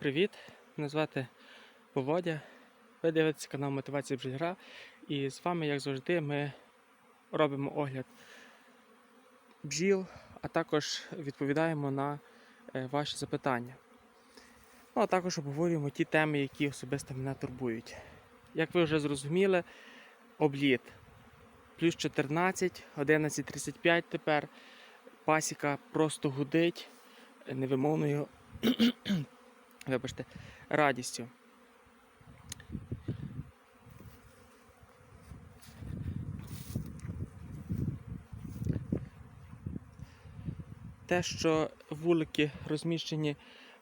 Привіт! Мене звати Володя. Ви дивитеся канал Мотивація Бджільгра. І з вами, як завжди, ми робимо огляд бджіл, а також відповідаємо на е, ваші запитання. Ну, а також обговорюємо ті теми, які особисто мене турбують. Як ви вже зрозуміли, обліт плюс 14, 11.35 тепер. Пасіка просто гудить невимовною вибачте, радістю. Те, що вулики розміщені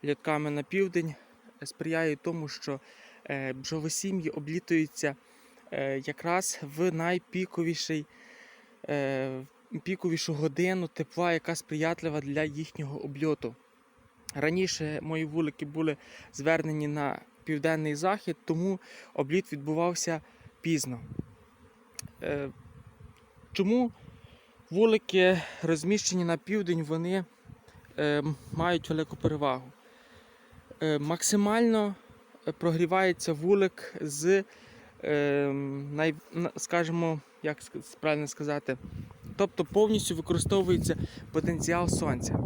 літками на південь, сприяє тому, що е, бджолосім'ї облітуються е, якраз в найпіковіший е, піковішу годину тепла, яка сприятлива для їхнього обльоту. Раніше мої вулики були звернені на південний захід, тому обліт відбувався пізно. Е, Чому вулики розміщені на південь, вони е, мають велику перевагу? Е, Максимально прогрівається вулик з, скажімо, як правильно сказати, тобто повністю використовується потенціал сонця.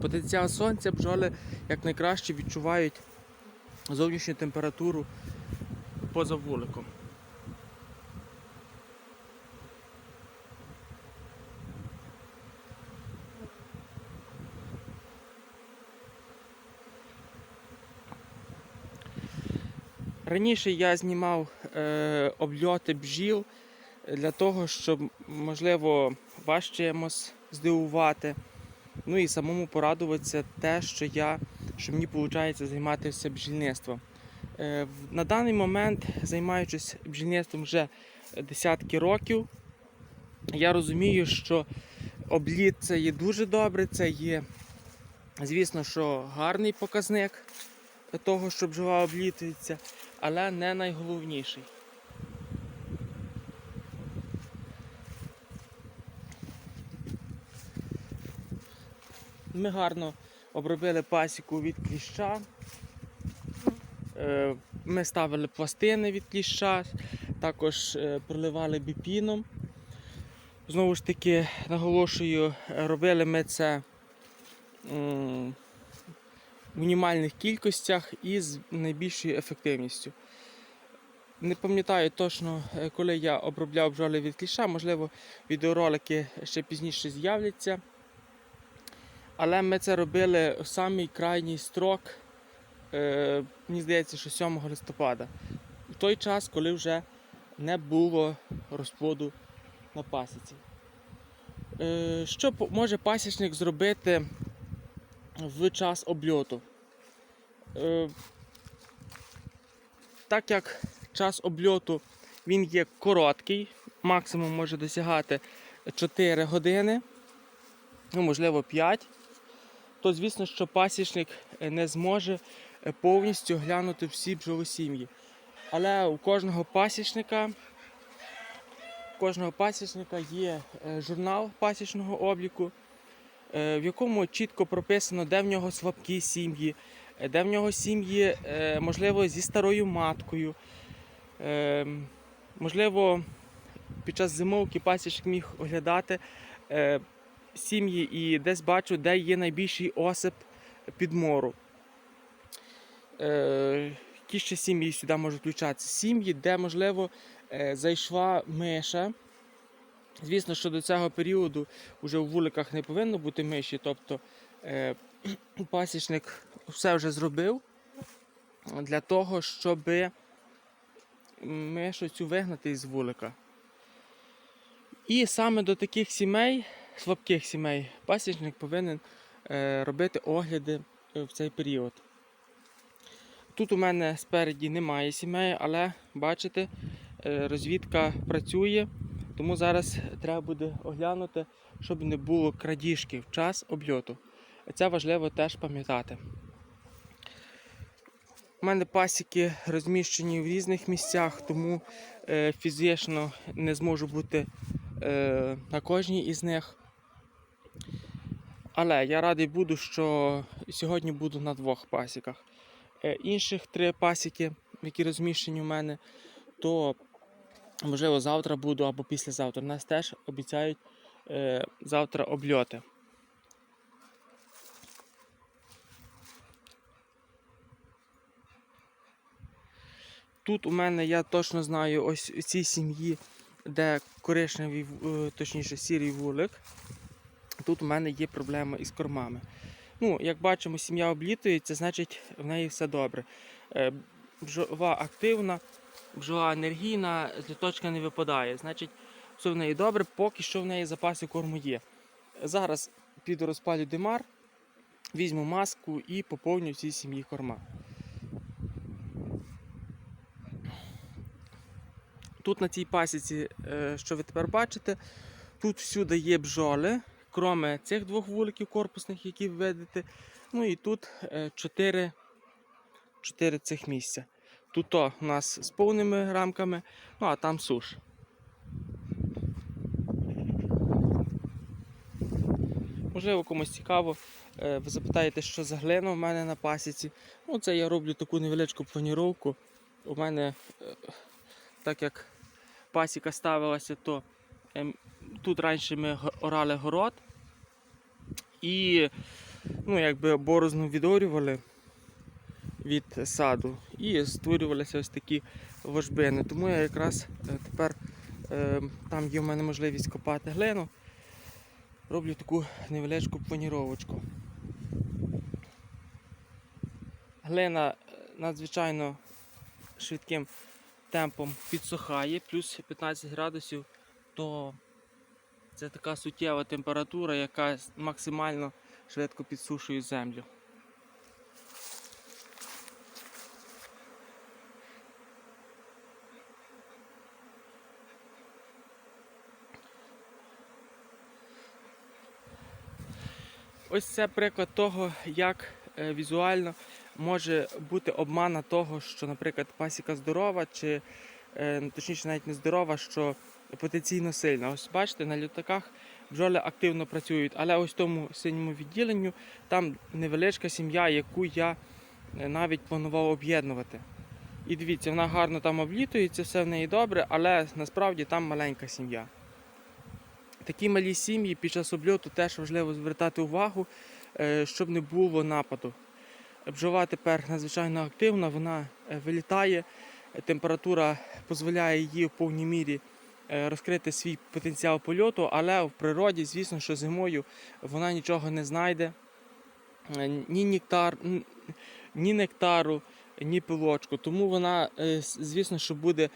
Потенціал сонця бджоли якнайкраще відчувають зовнішню температуру поза вуликом. Раніше я знімав е, обльоти бджіл для того, щоб, можливо, вас чимось здивувати. Ну і самому порадуватися те, що я, що мені виходить займатися бджільництвом. Е, На даний момент, займаючись бджільництвом вже десятки років, я розумію, що обліт це є дуже добре, це є, звісно, що гарний показник того, що бджола облітується, але не найголовніший. Ми гарно обробили пасіку від кліща. Е, Ми ставили пластини від кліща, також е, проливали біпіном. Знову ж таки, наголошую, робили ми це в мінімальних кількостях і з найбільшою ефективністю. Не пам'ятаю точно, е, коли я обробляв бджоли від кліща, можливо, відеоролики ще пізніше з'являться. Але ми це робили в самий крайній строк, е, мені здається, що 7 листопада. В той час, коли вже не було розплоду на пасіці. Е, що може пасічник зробити в час обльоту? Е, так як час обльоту він є короткий, максимум може досягати 4 години, ну, можливо 5 то звісно, що пасічник е, не зможе е, повністю глянути всі бджолосім'ї. Але у кожного пасічника, у кожного пасічника є е, журнал пасічного обліку, в якому чітко прописано, де в нього слабкі сім'ї, де в нього сім'ї, можливо, зі старою маткою. Можливо, під час зимовки пасічник міг оглядати сім'ї і десь бачу, де є найбільший осип підмору. Е, які ще сім'ї сюди можуть включатися? Сім'ї, де, можливо, е, зайшла миша. Звісно, що до цього періоду вже в вуликах не повинно бути миші, тобто е, пасічник все вже зробив для того, щоб мишу цю вигнати із вулика. І саме до таких сімей слабких сімей пасічник повинен е, робити огляди е, в цей період. Тут у мене спереді немає сімей, але бачите, е, розвідка працює, тому зараз треба буде оглянути, щоб не було крадіжки в час обльоту. Це важливо теж пам'ятати. У мене пасіки розміщені в різних місцях, тому фізично не зможу бути е, на кожній із них. Але я радий буду, що сьогодні буду на двох пасіках. Е, Інших три пасіки, які розміщені у мене, то можливо завтра буду або післязавтра. Нас теж обіцяють е, завтра обльоти. Тут у мене я точно знаю ось у цій сім'ї, де коричневий, е, точніше сірий вулик. Тут у мене є проблема із кормами. Ну, як бачимо, сім'я облітується, значить в неї все добре. Е, Бджова активна, бджола енергійна, з літочка не випадає. Значить, все в неї добре, поки що в неї запаси корму є. Зараз піду розпалю димар, візьму маску і поповню цій сім'ї корма. Тут на цій пасіці, е, що ви тепер бачите, тут всюди є бджоли, кроме цих двох вуликів корпусних, які ви видите. Ну і тут е, чотири, чотири цих місця. Тут то у нас з повними рамками, ну а там суш. Можливо, комусь цікаво. е, Ви запитаєте, що за глина в мене на пасіці. Ну, це я роблю таку невеличку планіровку. У мене, е, так як пасіка ставилася, то ем, тут раніше ми орали город і ну, якби борозну відорювали від саду і створювалися ось такі ложбини. Тому я якраз е, тепер е, там є в мене можливість копати глину. Роблю таку невеличку планіровочку. Глина е, надзвичайно швидким темпом підсухає, плюс 15 градусів, то це така суттєва температура, яка максимально швидко підсушує землю. Ось це приклад того, як візуально може бути обмана того, що, наприклад, пасіка здорова, чи е, точніше навіть не здорова, що потенційно сильна. Ось бачите, на літаках бджоли активно працюють, але ось в тому синьому відділенню там невеличка сім'я, яку я е, навіть планував об'єднувати. І дивіться, вона гарно там облітується, все в неї добре, але насправді там маленька сім'я. Такі малі сім'ї під час обльоту теж важливо звертати увагу, е, щоб не було нападу. Бджола тепер надзвичайно активна, вона е, вилітає, е, температура дозволяє їй в повній мірі е, розкрити свій потенціал польоту, але в природі, звісно, що зимою вона нічого не знайде, е, ні нектар, ні нектару, ні пилочку. Тому вона, е, звісно, що буде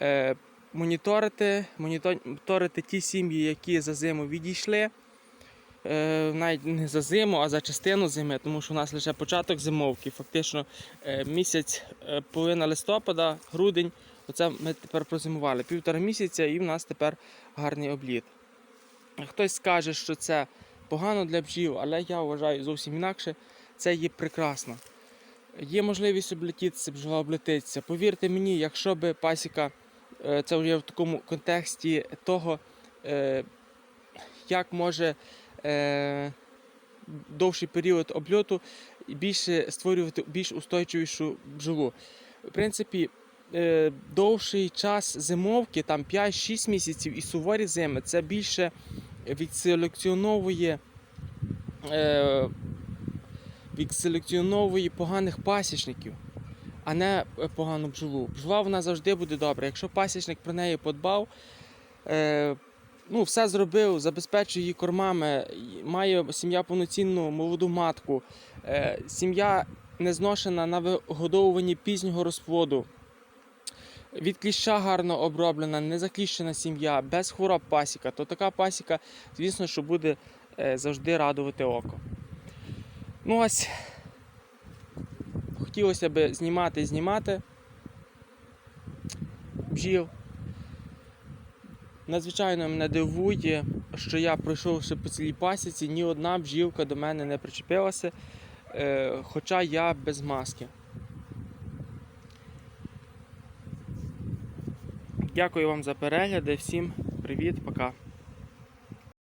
е, моніторити, моніторити ті сім'ї, які за зиму відійшли. Е, навіть не за зиму, а за частину зими, тому що у нас лише початок зимовки. Фактично е, місяць, е, половина листопада, грудень. Оце ми тепер прозимували. Півтора місяця і в нас тепер гарний обліт. Хтось скаже, що це погано для бджіл, але я вважаю зовсім інакше. Це є прекрасно. Є можливість облетітися, бджола облетиться. Повірте мені, якщо би пасіка, це вже в такому контексті того, як може довший період обльоту і більше створювати більш устойчивішу бджолу. В принципі, е, довший час зимовки, там 5-6 місяців і суворі зими, це більше відселекціоновує. Е, відселекціоновує поганих пасічників, а не е, погану бджолу. Бджола вона завжди буде добра. Якщо пасічник про неї подбав, е, ну, все зробив, забезпечує її кормами, має сім'я повноцінну молоду матку, е, сім'я не зношена на вигодовуванні пізнього розплоду. Від кліща гарно оброблена, не закліщена сім'я, без хвороб пасіка, то така пасіка, звісно, що буде е, завжди радувати око. Ну ось хотілося б знімати, знімати бджіл. Надзвичайно мене дивує, що я пройшовши по цілій пасіці, ні одна бжівка до мене не причепилася, е, хоча я без маски. Дякую вам за перегляди. Всім привіт, пока.